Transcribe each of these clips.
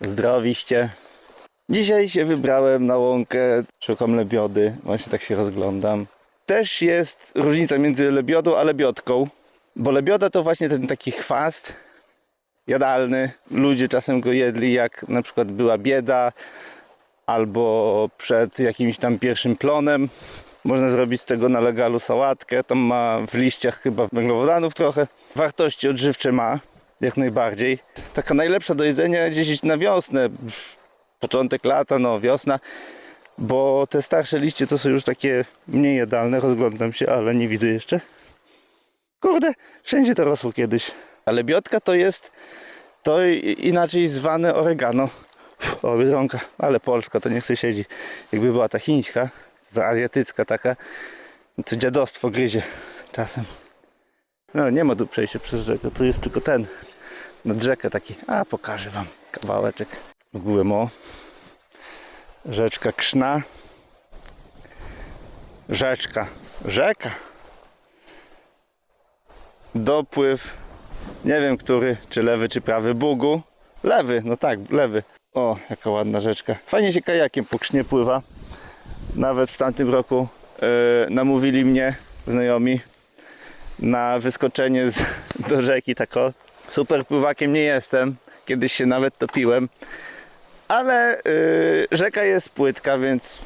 Zdrowiście. Dzisiaj się wybrałem na łąkę, szukam lebiody, właśnie tak się rozglądam. Też jest różnica między lebiodą a lebiodką, bo lebioda to właśnie ten taki chwast jadalny. Ludzie czasem go jedli jak na przykład była bieda albo przed jakimś tam pierwszym plonem. Można zrobić z tego na legalu sałatkę. Tam ma w liściach chyba węglowodanów trochę. Wartości odżywcze ma, jak najbardziej. Taka najlepsza do jedzenia gdzieś na wiosnę. Początek lata, no wiosna. Bo te starsze liście to są już takie mniej jadalne. Rozglądam się, ale nie widzę jeszcze. Kurde, wszędzie to rosło kiedyś. Ale biotka to jest to inaczej zwane oregano. O, biedronka, ale polska to nie chce siedzi. Jakby była ta chińska, ta azjatycka taka, to dziadostwo gryzie czasem. No nie ma tu przejścia przez rzekę, tu jest tylko ten, nad rzekę taki. A, pokażę wam kawałeczek. Ogółem o. Rzeczka Krzna. Rzeczka, rzeka. Dopływ, nie wiem który, czy lewy, czy prawy Bugu. Lewy, no tak, lewy. O, jaka ładna rzeczka. Fajnie się kajakiem po Krznie pływa. Nawet w tamtym roku e, namówili mnie znajomi na wyskoczenie z, do rzeki tako. Super pływakiem nie jestem. Kiedyś się nawet topiłem. Ale y, rzeka jest płytka, więc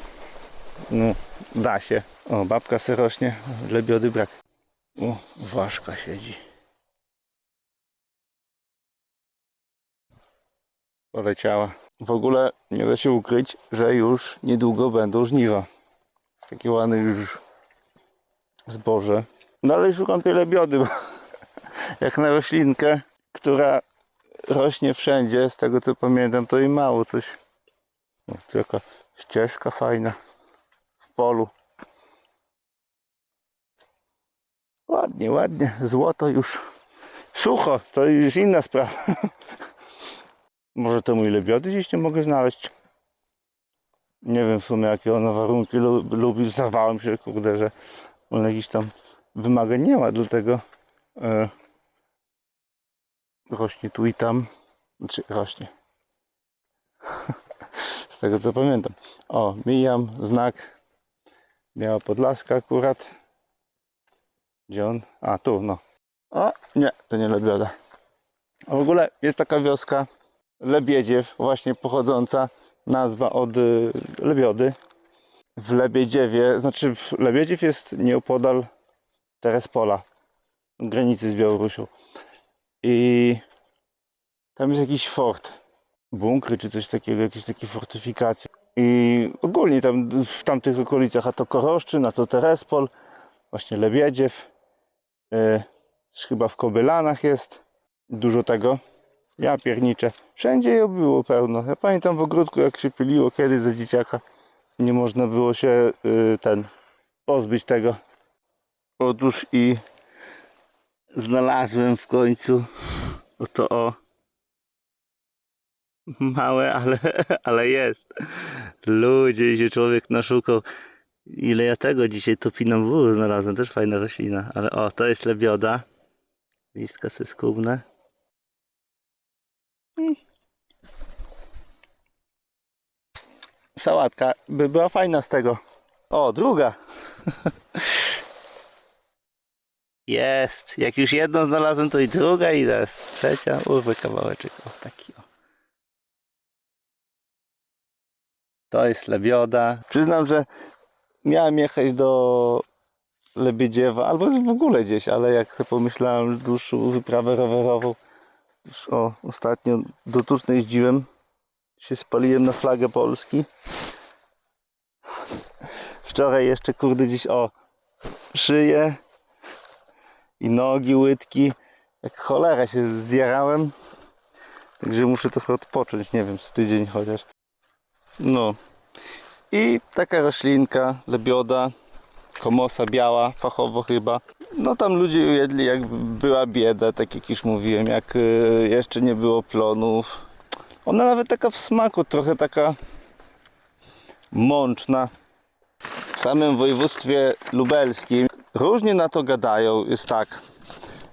no, da się. O, babka se rośnie, lebiody brak. O, ważka siedzi. Poleciała. W ogóle nie da się ukryć, że już niedługo będą żniwa. Takie ładne już zboże. Dalej szukam tej lebiody, bo jak na roślinkę, która rośnie wszędzie, z tego co pamiętam, to i mało coś. O, tu jaka ścieżka fajna w polu. Ładnie, ładnie. Złoto już sucho, to już inna sprawa. Może to mój lebiody gdzieś nie mogę znaleźć. Nie wiem w sumie jakie ono warunki lu- lubi. Zdawało mi się, kurde, że on jakiś tam wymagań nie ma, dlatego e, rośnie tu i tam. Znaczy rośnie. Z tego co pamiętam. O, mijam znak Biała Podlaska akurat. Gdzie on? A, tu, no. O, nie, to nie Lebioda. A w ogóle jest taka wioska Lebiedziew, właśnie pochodząca nazwa od y, Lebiody. W Lebiedziewie, znaczy Lebiedziew jest nieopodal Terespola, granicy z Białorusią. I tam jest jakiś fort, bunkry czy coś takiego, jakieś takie fortyfikacje. I ogólnie tam w tamtych okolicach, a to Koroszczyn, a to Terespol, właśnie Lebiedziew, y, chyba w Kobylanach jest dużo tego. Ja pierniczę. Wszędzie je było pełno. Ja pamiętam w ogródku jak się piliło kiedyś za dzieciaka. Nie można było się y, ten pozbyć tego. Otóż i znalazłem w końcu oto o małe, ale, ale jest. Ludzie się człowiek naszukał. Ile ja tego dzisiaj topinambułu znalazłem, też fajna roślina. Ale o, to jest lebioda. Listka syskubne. sałatka by była fajna z tego. O, druga. Jest. Jak już jedną znalazłem, to i druga i teraz trzecia. Urwę kawałeczek. O, taki o. To jest lebioda. Przyznam, że miałem jechać do Lebiedziewa, albo w ogóle gdzieś, ale jak sobie pomyślałem dłuższą wyprawę rowerową, już o, ostatnio do Tucznej jeździłem, się spaliłem na flagę Polski. Wczoraj jeszcze kurde gdzieś o szyję i nogi, łydki. Jak cholera się zjarałem. Także muszę trochę odpocząć, nie wiem, z tydzień chociaż. No. I taka roślinka, lebioda, komosa biała, fachowo chyba. No tam ludzie jedli jak była bieda, tak jak już mówiłem, jak y, jeszcze nie było plonów. Ona nawet taka w smaku, trochę taka mączna. W samym województwie lubelskim różnie na to gadają. Jest tak,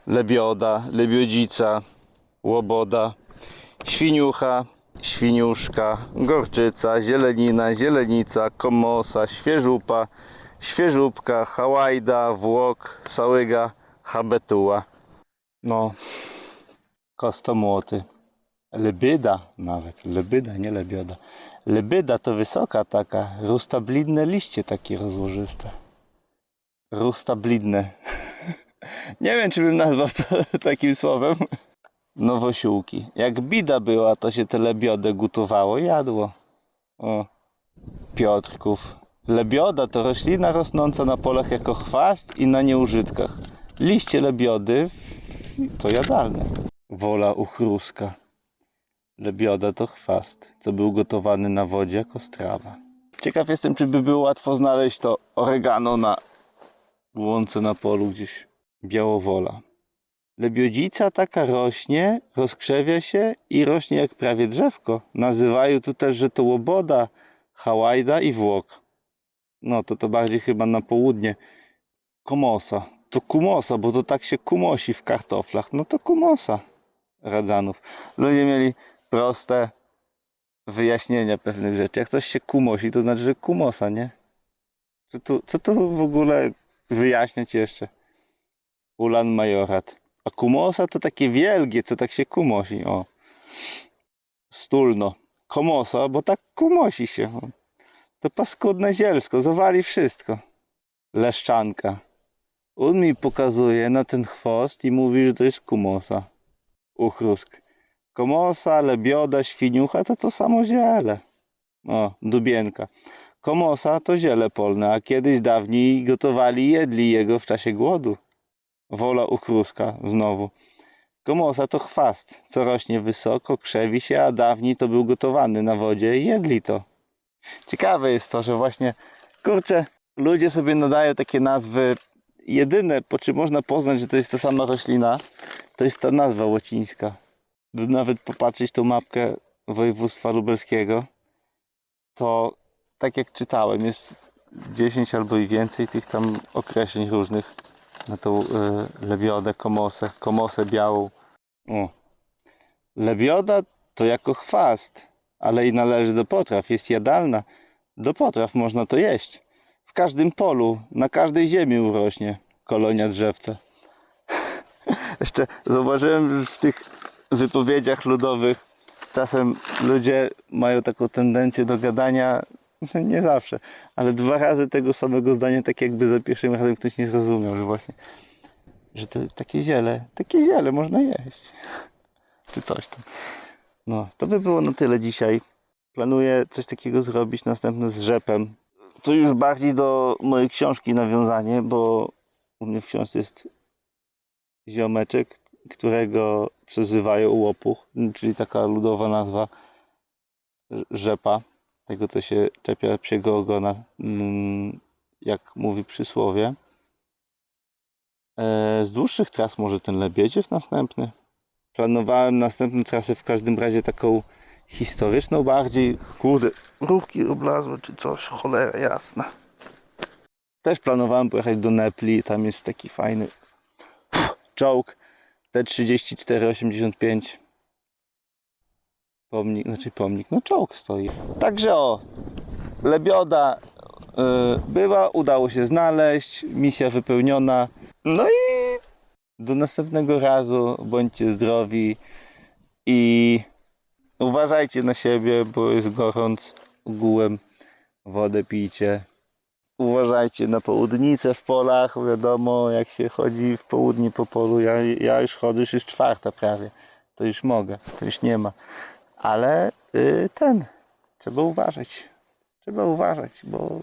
lebioda, lebiodzica, łoboda, świniucha, świniuszka, gorczyca, zielenina, zielenica, komosa, świeżupa, świeżupka, hałajda, włok, sałyga, habetuła. No, kostomłoty. Lebyda nawet, lebyda, nie lebioda. Lebyda to wysoka taka, rustablidne liście takie rozłożyste. Rustablidne. Nie wiem, czy bym nazwał to takim słowem. Nowosiłki. Jak bida była, to się te lebiodę gotowało, jadło. O, Piotrków. Lebioda to roślina rosnąca na polach jako chwast i na nieużytkach. Liście lebiody to jadalne. Wola uchruska. Lebioda to chwast, co był gotowany na wodzie jako strawa. Ciekaw jestem, czy by było łatwo znaleźć to oregano na łące na polu gdzieś. Białowola. Lebiodzica taka rośnie, rozkrzewia się i rośnie jak prawie drzewko. Nazywają tu też, że to łoboda, hałajda i włok. No to to bardziej chyba na południe. Komosa. To kumosa, bo to tak się kumosi w kartoflach. No to kumosa radzanów. Ludzie mieli proste wyjaśnienia pewnych rzeczy. Jak coś się kumosi, to znaczy, że kumosa, nie? Co tu, co tu w ogóle wyjaśniać jeszcze? Ulan Majorat. A kumosa to takie wielgie, co tak się kumosi. O. Stulno. Komosa, bo tak kumosi się. To paskudne zielsko, zawali wszystko. Leszczanka. On mi pokazuje na ten chwost i mówi, że to jest kumosa. Uchrusk. Komosa, lebioda, świniucha to to samo ziele. O, dubienka. Komosa to ziele polne, a kiedyś dawniej gotowali jedli jego w czasie głodu. Wola uchruska znowu. Komosa to chwast, co rośnie wysoko, krzewi się, a dawniej to był gotowany na wodzie i jedli to. Ciekawe jest to, że właśnie, kurczę, ludzie sobie nadają takie nazwy. Jedyne, po czym można poznać, że to jest ta sama roślina, to jest ta nazwa łacińska. By Nawet popatrzeć tą mapkę województwa lubelskiego, to tak jak czytałem, jest 10 albo i więcej tych tam określeń różnych na tą y, lebiodę, komosę, komosę białą. O. Lebioda to jako chwast, ale i należy do potraw, jest jadalna. Do potraw można to jeść. W każdym polu, na każdej ziemi urośnie kolonia drzewca. Jeszcze zauważyłem w tych wypowiedziach ludowych czasem ludzie mają taką tendencję do gadania, nie zawsze, ale dwa razy tego samego zdania, tak jakby za pierwszym razem ktoś nie zrozumiał, że właśnie, że to takie ziele, takie ziele można jeść. Czy coś tam. No, to by było na tyle dzisiaj. Planuję coś takiego zrobić następne z rzepem. To już bardziej do mojej książki nawiązanie, bo u mnie w książce jest ziomeczek, którego przezywają łopuch, czyli taka ludowa nazwa rzepa, tego co się czepia psiego ogona, mm, jak mówi przysłowie. E, Z dłuższych tras może ten Lebiedziew następny. Planowałem następną trasę w każdym razie taką historyczną bardziej. Kurde, ruchki oblazły czy coś, cholera jasna. Też planowałem pojechać do Nepli, tam jest taki fajny czołg T3485. Pomnik, znaczy pomnik, no czołg stoi. Także o, Lebioda y, była, udało się znaleźć, misja wypełniona. No i do następnego razu, bądźcie zdrowi i uważajcie na siebie, bo jest gorąc ogółem, wodę pijcie. Uważajcie na południcę w polach, wiadomo, jak się chodzi w południe po polu, ja, ja już chodzę, już jest czwarta prawie, to już mogę, to już nie ma. Ale y, ten, trzeba uważać, trzeba uważać, bo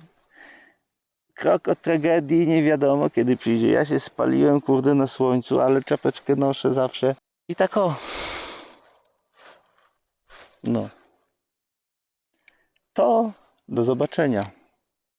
krok od tragedii nie wiadomo kiedy przyjdzie. Ja się spaliłem, kurde, na słońcu, ale czapeczkę noszę zawsze. I tak o. No. To do zobaczenia.